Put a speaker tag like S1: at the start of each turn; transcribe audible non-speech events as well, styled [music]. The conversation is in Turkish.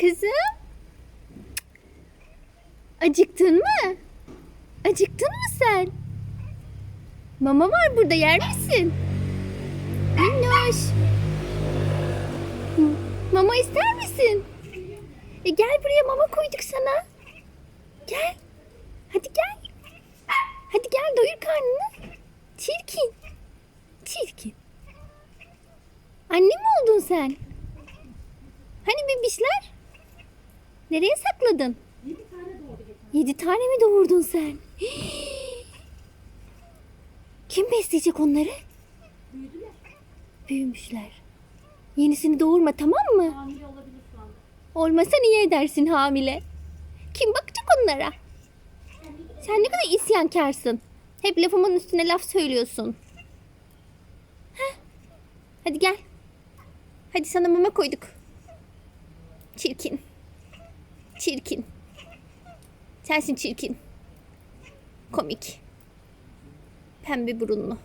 S1: Kızım. Acıktın mı? Acıktın mı sen? Mama var burada yer misin? Minnoş. Mama ister misin? E gel buraya mama koyduk sana. Gel. Hadi gel. Hadi gel doyur karnını. Çirkin. Çirkin. Anne mi oldun sen? Hani bebişler? Nereye sakladın? Yedi tane mi doğurdun sen? [gasps] Kim besleyecek onları? Büyümüşler. Yenisini doğurma tamam mı?
S2: Hamile olabilir şu anda.
S1: Olmasa niye edersin hamile? Kim bakacak onlara? Sen ne kadar isyankarsın. Hep lafımın üstüne laf söylüyorsun. Heh. Hadi gel. Hadi sana mama koyduk. Çirkin. Çirkin. Sensin çirkin. Komik. Pembe burunlu.